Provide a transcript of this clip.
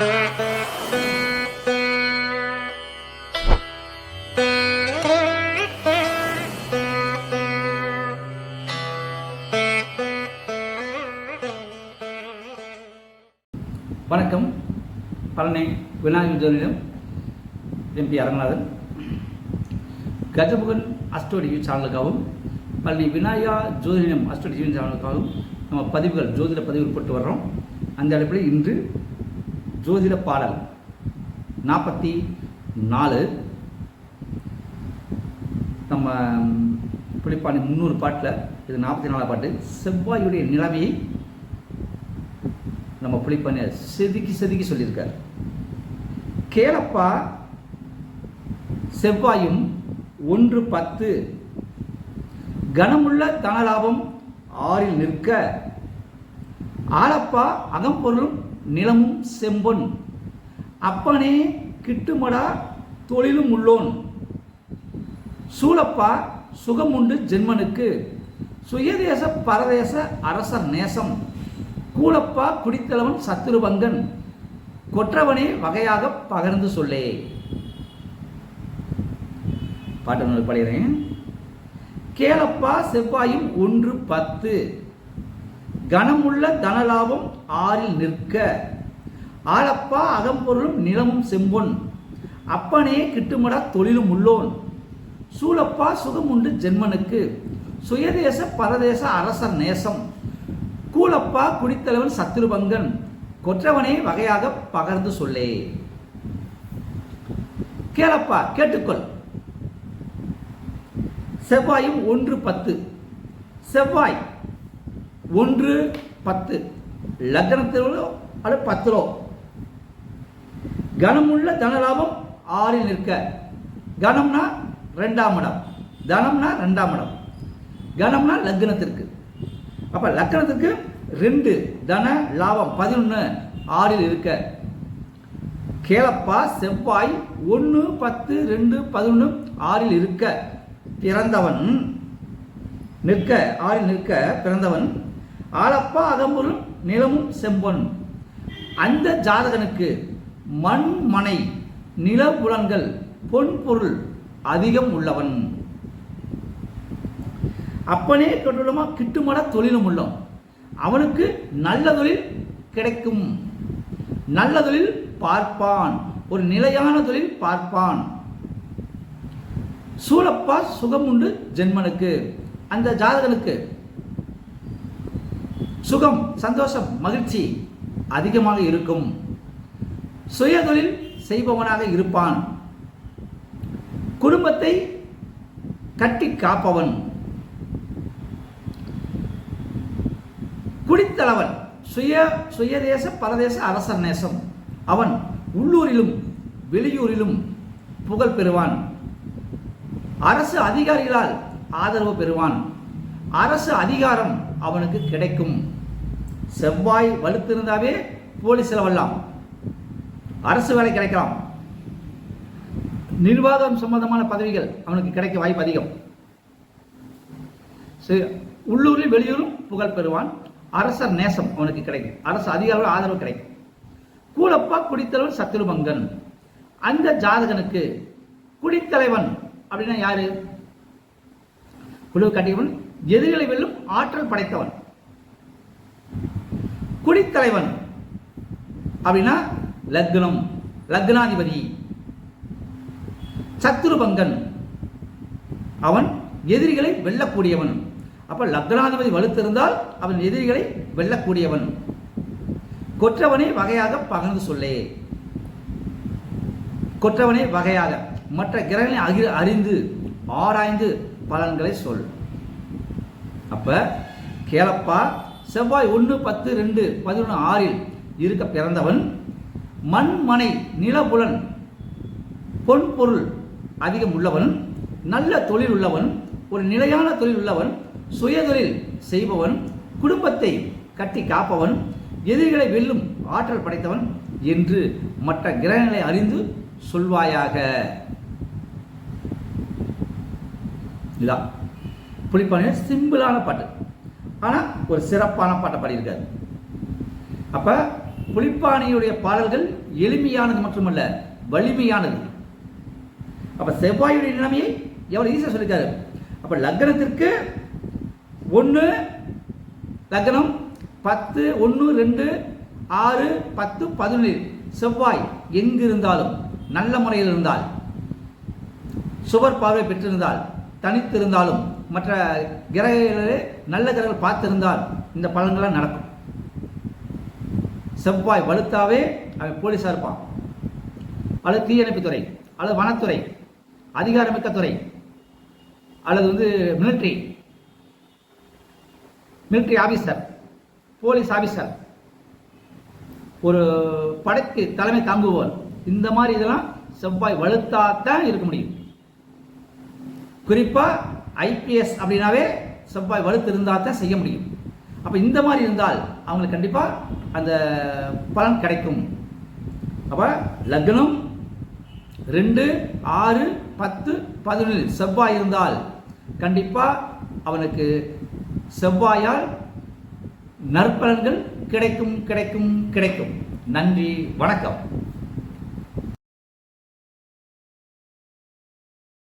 வணக்கம். பழனி விநாயகர் ஜோதிடம். எம்பி அரங்கநாதன். கஜமுகன் அஸ்டோடியூ சேனலுக்காகவும் பழனி விநாயகா ஜோதிடம் அஸ்டோடியூ சேனலுக்காகவும் நம்ம பதிவுகள் ஜோதிட பதிவு போட்டு வர்றோம். அந்த அடிப்படையில் இன்று ஜோதிட பாடல் நாற்பத்தி நாலு. நம்ம புலிப்பாணி முந்நூறு பாட்டில் இது நாற்பத்தி நாலாம் பாட்டு. செவ்வாயுடைய நிலைமையை நம்ம புலிப்பாணியை செதுக்கி செதுக்கி சொல்லியிருக்கார். கேளப்பா செவ்வாயும் ஒன்று பத்து. கனமுள்ள தனலாபம் ஆறில் நிற்க. ஆளப்பா அகம்பொருளும் நிலமும் செம்பொன். அப்பனே கிட்டுமடா தொழிலும் உள்ளோன். சூழப்பா சுகமுண்டு ஜென்மனுக்கு. சுயதேச பரதேச அரசர் நேசம். கூலப்பா குடித்தளவன் சத்துருபங்கன். கொற்றவனே வகையாக பகர்ந்து சொல்லே. பாட்டு நூல் பாடுகிறேன் கேளப்பா செவ்வாயும் ஒன்று பத்து. கனமுள்ள தனலாபம் ஆறில் நிற்க. ஆளப்பா அகம்பொருளும் நிலமும் செம்பொன். அப்பனே கிட்டுமடா தொழிலும் உள்ளோன். சூழப்பா சுகமுண்டு ஜென்மனுக்கு. சுயதேச பரதேச அரசர் நேசம். கூலப்பா குடித்தலைவன் சத்துருபங்கன். கொற்றவனே வகையாக பகர்ந்து சொல்லே. கேளப்பா கேட்டுக்கொள். செவ்வாயும் ஒன்று பத்து. செவ்வாய் ஒன்று பத்து. லக்னத்திலோ அல்லது பத்திலோ. கனமுள்ள தனலாபம் ஆறில் நிற்க. கனம்னா ரெண்டாம் இடம். தனம்னா ரெண்டாம் இடம். கனம்னா லக்னத்திற்கு. அப்போ லக்னத்திற்கு ரெண்டு தன லாபம் பதினொன்று ஆறில் இருக்க. கேளப்பா செவ்வாய் ஒன்று பத்து ரெண்டு பதினொன்று ஆறில் இருக்க. பிறந்தவன் நிற்க ஆறில் நிற்க பிறந்தவன் ஆலப்பா அகம்பொருள் நிலமும் செம்பொன். அந்த ஜாதகனுக்கு மண் மனை நிலபுலன்கள் பொன் பொருள் அதிகம் உள்ளவன். அப்பனே தொழிலுமா கிட்டுமட தொழிலும் உள்ளோம். அவனுக்கு நல்ல தொழில் கிடைக்கும். நல்ல தொழில் பார்ப்பான். ஒரு நிலையான தொழில் பார்ப்பான். சூழப்பா சுகம் உண்டு ஜென்மனுக்கு. அந்த ஜாதகனுக்கு சுகம் சந்தோஷம் மகிழ்ச்சி அதிகமாக இருக்கும். சுயதொழில் செய்பவனாக இருப்பான். குடும்பத்தை கட்டி காப்பவன். குடித்தளவன் சுய சுயதேச பரதேச அரசர் நேசம். அவன் உள்ளூரிலும் வெளியூரிலும் புகழ் பெறுவான். அரசு அதிகாரிகளால் ஆதரவு பெறுவான். அரசு அதிகாரம் அவனுக்கு கிடைக்கும். செவ்வாய் வலுத்து இருந்தாவே போலீஸில் வரலாம் அரசு வேலை கிடைக்கலாம். நிர்வாகம் சம்பந்தமான பதவிகள் அவனுக்கு கிடைக்க வாய்ப்பு அதிகம். சரி, உள்ளூரில் வெளியூரும் புகழ் பெறுவான். அரசர் நேசம் அவனுக்கு கிடைக்கும். அரசு அதிகாரிகள் ஆதரவு கிடைக்கும். கூலப்பா குடித்தலைவன் சத்துருபங்கன் அந்த ஜாதகனுக்கு குடித்தலைவன் அப்படின்னா யாரு? குழு கட்டியவன். எதிரிகளை வெல்லும் ஆற்றல் படைத்தவன். குடித்தலைவன். அப்படின்னா லக்னம் லக்னாதிபதி. சத்துருபங்கன் அவன் எதிரிகளை வெல்லக்கூடியவன். அப்ப லக்னாதிபதி வலுத்திருந்தால் அவன் எதிரிகளை வெல்லக்கூடியவன். கொற்றவனை வகையாக பகிர்ந்து சொல்லே. கொற்றவனை வகையாக மற்ற கிரகங்களை அகி அறிந்து ஆராய்ந்து பலன்களை சொல். அப்ப கேளப்பா செவ்வாய் ஒன்று பத்து ரெண்டு பதினொன்று ஆறில் இருக்க பிறந்தவன் மண்மனை நிலபுலன் பொன் பொருள் அதிகம் உள்ளவன் நல்ல தொழில் உள்ளவன் ஒரு நிலையான தொழில் உள்ளவன் சுயதொழில் செய்பவன் குடும்பத்தை கட்டி காப்பவன் எதிரிகளை வெல்லும் ஆற்றல் படைத்தவன் என்று மற்ற கிரகங்களை அறிந்து சொல்வாயாக. இதான் புலிப்பானைய சிம்பிளான பாட்டு. ஆனால் ஒரு சிறப்பான பாட்டை பாடியிருக்காரு. அப்போ புலிப்பானையுடைய பாடல்கள் எளிமையானது மட்டுமல்ல வலிமையானது. அப்போ செவ்வாயுடைய நிலைமையை எவ்வளோ ஈஸியாக சொல்லியிருக்காரு. அப்போ லக்னத்திற்கு ஒன்று லக்னம் பத்து ஒன்று ரெண்டு ஆறு பத்து பதினேழு செவ்வாய் எங்கிருந்தாலும் நல்ல முறையில் இருந்தால் சுவர் பார்வை பெற்றிருந்தால் தனித்திருந்தாலும் மற்ற கிரகங்களே நல்ல கிரகங்கள் பார்த்திருந்தால் இந்த பலன்கள்லாம் நடக்கும். செவ்வாய் வலுத்தாவே அவன் போலீஸாக இருப்பான். அல்லது தீயணைப்புத்துறை அல்லது வனத்துறை அதிகாரமிக்க துறை அல்லது வந்து military military officer police officer ஒரு படைக்கு தலைமை தாங்குவோர் இந்த மாதிரி இதெல்லாம் செவ்வாய் வலுத்தாத்தான் இருக்க முடியும். குறிப்பாக ஐபிஎஸ் அப்படின்னாவே செவ்வாய் வலுத்து இருந்தால் தான் செய்ய முடியும். அப்போ இந்த மாதிரி இருந்தால் அவங்களுக்கு கண்டிப்பாக அந்த பலன் கிடைக்கும். அப்போ லக்னம் ரெண்டு ஆறு பத்து பதினொன்று செவ்வாய் இருந்தால் கண்டிப்பாக அவனுக்கு செவ்வாயால் நற்பலன்கள் கிடைக்கும் கிடைக்கும் கிடைக்கும். நன்றி வணக்கம்.